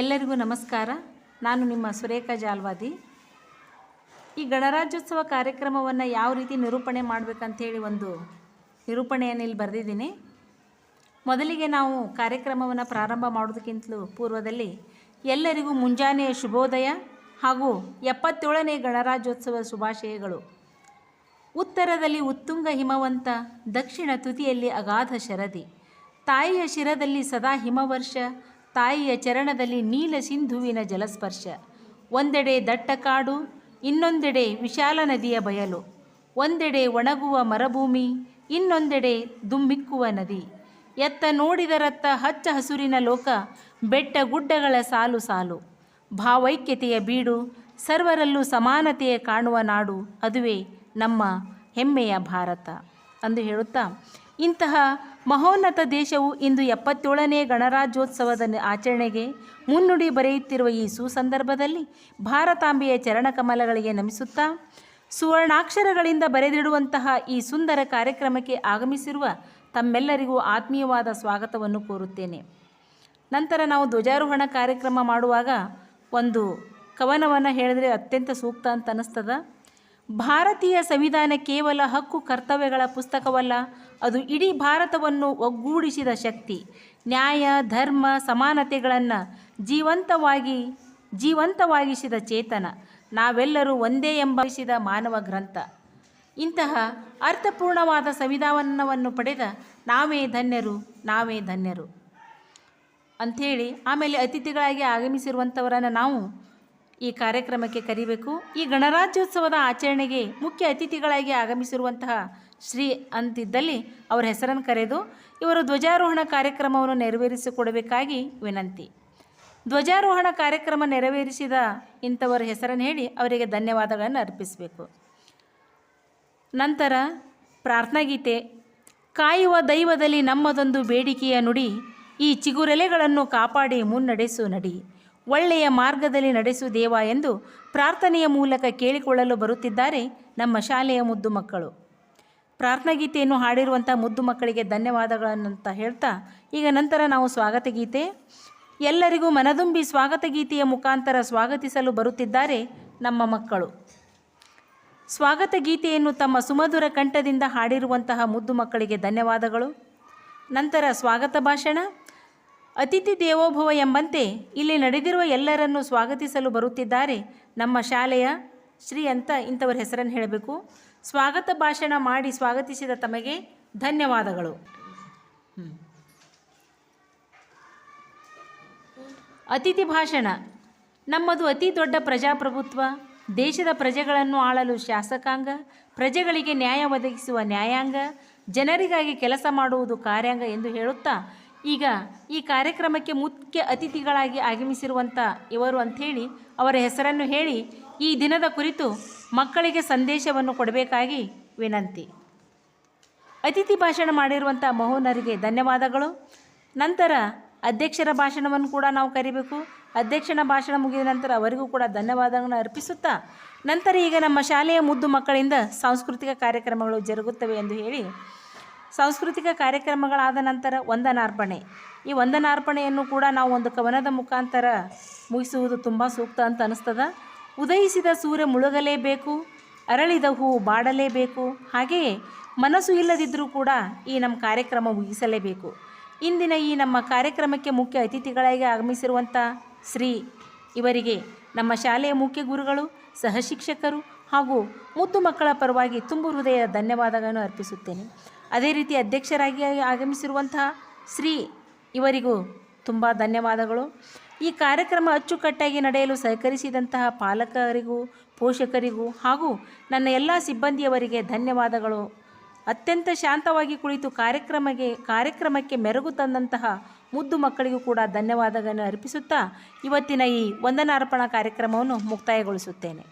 ಎಲ್ಲರಿಗೂ ನಮಸ್ಕಾರ. ನಾನು ನಿಮ್ಮ ಸುರೇಖಾ ಜಾಲ್ವಾದಿ. ಈ ಗಣರಾಜ್ಯೋತ್ಸವ ಕಾರ್ಯಕ್ರಮವನ್ನು ಯಾವ ರೀತಿ ನಿರೂಪಣೆ ಮಾಡಬೇಕಂಥೇಳಿ ಒಂದು ನಿರೂಪಣೆಯನ್ನು ಇಲ್ಲಿ ಬರೆದಿದ್ದೀನಿ. ಮೊದಲಿಗೆ ನಾವು ಕಾರ್ಯಕ್ರಮವನ್ನು ಪ್ರಾರಂಭ ಮಾಡೋದಕ್ಕಿಂತಲೂ ಪೂರ್ವದಲ್ಲಿ ಎಲ್ಲರಿಗೂ ಮುಂಜಾನೆಯ ಶುಭೋದಯ ಹಾಗೂ ಎಪ್ಪತ್ತೇಳನೇ ಗಣರಾಜ್ಯೋತ್ಸವ ಶುಭಾಶಯಗಳು. ಉತ್ತರದಲ್ಲಿ ಉತ್ತುಂಗ ಹಿಮವಂತ, ದಕ್ಷಿಣ ತುದಿಯಲ್ಲಿ ಅಗಾಧ ಶರದಿ, ತಾಯಿಯ ಶಿರದಲ್ಲಿ ಸದಾ ಹಿಮವರ್ಷ ತಾಯಿಯ ಚರಣದಲ್ಲಿ ನೀಲ ಸಿಂಧುವಿನ ಜಲಸ್ಪರ್ಶ. ಒಂದೆಡೆ ದಟ್ಟ ಕಾಡು ಇನ್ನೊಂದೆಡೆ ವಿಶಾಲ ನದಿಯ ಬಯಲು. ಒಂದೆಡೆ ಒಣಗುವ ಮರಭೂಮಿ, ಇನ್ನೊಂದೆಡೆ ದುಮ್ಮಿಕ್ಕುವ ನದಿ. ಎತ್ತ ನೋಡಿದರತ್ತ ಹಚ್ಚ ಹಸುರಿನ ಲೋಕ, ಬೆಟ್ಟ ಗುಡ್ಡಗಳ ಸಾಲು ಸಾಲು. ಭಾವೈಕ್ಯತೆಯ ಬೀಡು, ಸರ್ವರಲ್ಲೂ ಸಮಾನತೆಯ ಕಾಣುವ ನಾಡು, ಅದುವೇ ನಮ್ಮ ಹೆಮ್ಮೆಯ ಭಾರತ. ಅಂದು ಹೇಳುತ್ತಾ ಇಂತಹ ಮಹೋನ್ನತ ದೇಶವು ಇಂದು ಎಪ್ಪತ್ತೇಳನೇ ಗಣರಾಜ್ಯೋತ್ಸವದ ಆಚರಣೆಗೆ ಮುನ್ನುಡಿ ಬರೆಯುತ್ತಿರುವ ಈ ಸುಸಂದರ್ಭದಲ್ಲಿ ಭಾರತಾಂಬೆಯ ಚರಣಕಮಲಗಳಿಗೆ ನಮಿಸುತ್ತಾ, ಸುವರ್ಣಾಕ್ಷರಗಳಿಂದ ಬರೆದಿಡುವಂತಹ ಈ ಸುಂದರ ಕಾರ್ಯಕ್ರಮಕ್ಕೆ ಆಗಮಿಸಿರುವ ತಮ್ಮೆಲ್ಲರಿಗೂ ಆತ್ಮೀಯವಾದ ಸ್ವಾಗತವನ್ನು ಕೋರುತ್ತೇನೆ. ನಂತರ ನಾವು ಧ್ವಜಾರೋಹಣ ಕಾರ್ಯಕ್ರಮ ಮಾಡುವಾಗ ಒಂದು ಕವನವನ್ನು ಹೇಳಿದರೆ ಅತ್ಯಂತ ಸೂಕ್ತ ಅಂತ ಅನ್ನಿಸ್ತದ. ಭಾರತೀಯ ಸಂವಿಧಾನ ಕೇವಲ ಹಕ್ಕು, ಕರ್ತವ್ಯಗಳ ಪುಸ್ತಕವಲ್ಲ ಅದು ಇಡೀ ಭಾರತವನ್ನು ಒಗ್ಗೂಡಿಸಿದ ಶಕ್ತಿ. ನ್ಯಾಯ, ಧರ್ಮ, ಸಮಾನತೆಗಳನ್ನು ಜೀವಂತವಾಗಿ, ಜೀವಂತವಾಗಿಸಿದ ಚೇತನ. ನಾವೆಲ್ಲರೂ ಒಂದೇ ಎಂಬಿಸಿದ ಮಾನವ ಗ್ರಂಥ. ಇಂತಹ ಅರ್ಥಪೂರ್ಣವಾದ ಸಂವಿಧಾನವನ್ನು ಪಡೆದ ನಾವೇ ಧನ್ಯರು ನಾವೇ ಧನ್ಯರು. ಅಂಥೇಳಿ ಆಮೇಲೆ ಅತಿಥಿಗಳಾಗಿ ಆಗಮಿಸಿರುವಂಥವರನ್ನು ನಾವು ಈ ಕಾರ್ಯಕ್ರಮಕ್ಕೆ ಕರಿಬೇಕು. ಈ ಗಣರಾಜ್ಯೋತ್ಸವದ ಆಚರಣೆಗೆ ಮುಖ್ಯ ಅತಿಥಿಗಳಾಗಿ ಆಗಮಿಸಿರುವಂತಹ ಶ್ರೀ ಅಂತಿದ್ದಲ್ಲಿ ಅವರ ಹೆಸರನ್ನು ಕರೆದು ಇವರು ಧ್ವಜಾರೋಹಣ ಕಾರ್ಯಕ್ರಮವನ್ನು ನೆರವೇರಿಸಿಕೊಡಬೇಕಾಗಿ ವಿನಂತಿ. ಧ್ವಜಾರೋಹಣ ಕಾರ್ಯಕ್ರಮ ನೆರವೇರಿಸಿದ ಇಂಥವರ ಹೆಸರನ್ನು ಹೇಳಿ ಅವರಿಗೆ ಧನ್ಯವಾದಗಳನ್ನು ಅರ್ಪಿಸಬೇಕು. ನಂತರ ಪ್ರಾರ್ಥನಾಗೀತೆ. ಕಾಯುವ ದೈವದಲ್ಲಿ ನಮ್ಮದೊಂದು ಬೇಡಿಕೆಯ ನುಡಿ, ಈ ಚಿಗುರೆಲೆಗಳನ್ನು ಕಾಪಾಡಿ ಮುನ್ನಡೆಸು ನಡಿ. ಒಳ್ಳೆಯ ಮಾರ್ಗದಲ್ಲಿ ನಡೆಸು ದೇವ ಎಂದು ಪ್ರಾರ್ಥನೆಯ ಮೂಲಕ ಕೇಳಿಕೊಳ್ಳಲು ಬರುತ್ತಿದ್ದಾರೆ ನಮ್ಮ ಶಾಲೆಯ ಮುದ್ದು ಮಕ್ಕಳು. ಪ್ರಾರ್ಥನಾ ಗೀತೆಯನ್ನು ಹಾಡಿರುವಂಥ ಮುದ್ದು ಮಕ್ಕಳಿಗೆ ಧನ್ಯವಾದಗಳನ್ನಂತ ಹೇಳ್ತಾ, ಈಗ ನಂತರ ನಾವು ಸ್ವಾಗತ ಗೀತೆ. ಎಲ್ಲರಿಗೂ ಮನದುಂಬಿ ಸ್ವಾಗತ ಗೀತೆಯ ಮುಖಾಂತರ ಸ್ವಾಗತಿಸಲು ಬರುತ್ತಿದ್ದಾರೆ ನಮ್ಮ ಮಕ್ಕಳು. ಸ್ವಾಗತ ಗೀತೆಯನ್ನು ತಮ್ಮ ಸುಮಧುರ ಕಂಠದಿಂದ ಹಾಡಿರುವಂತಹ ಮುದ್ದು ಮಕ್ಕಳಿಗೆ ಧನ್ಯವಾದಗಳು. ನಂತರ ಸ್ವಾಗತ ಭಾಷಣ. ಅತಿಥಿ ದೇವೋಭವ ಎಂಬಂತೆ ಇಲ್ಲಿ ನಡೆದಿರುವ ಎಲ್ಲರನ್ನು ಸ್ವಾಗತಿಸಲು ಬರುತ್ತಿದ್ದಾರೆ ನಮ್ಮ ಶಾಲೆಯ ಶ್ರೀ ಅಂತ ಇಂಥವರ ಹೆಸರನ್ನು ಹೇಳಬೇಕು. ಸ್ವಾಗತ ಭಾಷಣ ಮಾಡಿ ಸ್ವಾಗತಿಸಿದ ತಮಗೆ ಧನ್ಯವಾದಗಳು. ಅತಿಥಿ ಭಾಷಣ. ನಮ್ಮದು ಅತಿ ದೊಡ್ಡ ಪ್ರಜಾಪ್ರಭುತ್ವ. ದೇಶದ ಪ್ರಜೆಗಳನ್ನು ಆಳಲು ಶಾಸಕಾಂಗ, ಪ್ರಜೆಗಳಿಗೆ ನ್ಯಾಯ ಒದಗಿಸುವ ನ್ಯಾಯಾಂಗ, ಜನರಿಗಾಗಿ ಕೆಲಸ ಮಾಡುವುದು ಕಾರ್ಯಾಂಗ ಎಂದು ಹೇಳುತ್ತಾ ಈಗ ಈ ಕಾರ್ಯಕ್ರಮಕ್ಕೆ ಮುಖ್ಯ ಅತಿಥಿಗಳಾಗಿ ಆಗಮಿಸಿರುವಂಥ ಇವರು ಅಂಥೇಳಿ ಅವರ ಹೆಸರನ್ನು ಹೇಳಿ ಈ ದಿನದ ಕುರಿತು ಮಕ್ಕಳಿಗೆ ಸಂದೇಶವನ್ನು ಕೊಡಬೇಕಾಗಿ ವಿನಂತಿ. ಅತಿಥಿ ಭಾಷಣ ಮಾಡಿರುವಂಥ ಮೋಹನರಿಗೆ ಧನ್ಯವಾದಗಳು. ನಂತರ ಅಧ್ಯಕ್ಷರ ಭಾಷಣವನ್ನು ಕೂಡ ನಾವು ಕರಿಬೇಕು. ಅಧ್ಯಕ್ಷನ ಭಾಷಣ ಮುಗಿದ ನಂತರ ಅವರಿಗೂ ಕೂಡ ಧನ್ಯವಾದಗಳನ್ನು ಅರ್ಪಿಸುತ್ತಾ ನಂತರ ಈಗ ನಮ್ಮ ಶಾಲೆಯ ಮುದ್ದು ಮಕ್ಕಳಿಂದ ಸಾಂಸ್ಕೃತಿಕ ಕಾರ್ಯಕ್ರಮಗಳು ಜರುಗುತ್ತವೆ ಎಂದು ಹೇಳಿ ಸಾಂಸ್ಕೃತಿಕ ಕಾರ್ಯಕ್ರಮಗಳಾದ ನಂತರ ವಂದನಾರ್ಪಣೆ. ಈ ವಂದನಾರ್ಪಣೆಯನ್ನು ಕೂಡ ನಾವು ಒಂದು ಕವನದ ಮುಖಾಂತರ ಮುಗಿಸುವುದು ತುಂಬ ಸೂಕ್ತ ಅಂತ ಅನಿಸ್ತದ. ಉದಯಿಸಿದ ಸೂರ್ಯ ಮುಳುಗಲೇಬೇಕು, ಅರಳಿದ ಹೂವು ಬಾಡಲೇಬೇಕು ಹಾಗೆಯೇ ಮನಸ್ಸು ಇಲ್ಲದಿದ್ದರೂ ಕೂಡ ಈ ನಮ್ಮ ಕಾರ್ಯಕ್ರಮ ಮುಗಿಸಲೇಬೇಕು. ಇಂದಿನ ಈ ನಮ್ಮ ಕಾರ್ಯಕ್ರಮಕ್ಕೆ ಮುಖ್ಯ ಅತಿಥಿಗಳಾಗಿ ಆಗಮಿಸಿರುವಂಥ ಶ್ರೀ ಇವರಿಗೆ ನಮ್ಮ ಶಾಲೆಯ ಮುಖ್ಯ ಗುರುಗಳು ಸಹಶಿಕ್ಷಕರು ಹಾಗೂ ಮುದ್ದು ಮಕ್ಕಳ ಪರವಾಗಿ ತುಂಬು ಹೃದಯ ಧನ್ಯವಾದಗಳನ್ನು ಅರ್ಪಿಸುತ್ತೇನೆ. ಅದೇ ರೀತಿ ಅಧ್ಯಕ್ಷರಾಗಿ ಆಗಮಿಸಿರುವಂತಹ ಶ್ರೀ ಇವರಿಗೂ ತುಂಬ ಧನ್ಯವಾದಗಳು. ಈ ಕಾರ್ಯಕ್ರಮ ಅಚ್ಚುಕಟ್ಟಾಗಿ ನಡೆಯಲು ಸಹಕರಿಸಿದಂತಹ ಪಾಲಕರಿಗೂ, ಪೋಷಕರಿಗೂ ಹಾಗೂ ನನ್ನ ಎಲ್ಲ ಸಿಬ್ಬಂದಿಯವರಿಗೆ ಧನ್ಯವಾದಗಳು. ಅತ್ಯಂತ ಶಾಂತವಾಗಿ ಕುಳಿತು ಕಾರ್ಯಕ್ರಮಕ್ಕೆ ಕಾರ್ಯಕ್ರಮಕ್ಕೆ ಮೆರುಗು ತಂದಂತಹ ಮುದ್ದು ಮಕ್ಕಳಿಗೂ ಕೂಡ ಧನ್ಯವಾದಗಳನ್ನು ಅರ್ಪಿಸುತ್ತಾ ಇವತ್ತಿನ ಈ ವಂದನಾರ್ಪಣಾ ಕಾರ್ಯಕ್ರಮವನ್ನು ಮುಕ್ತಾಯಗೊಳಿಸುತ್ತೇನೆ.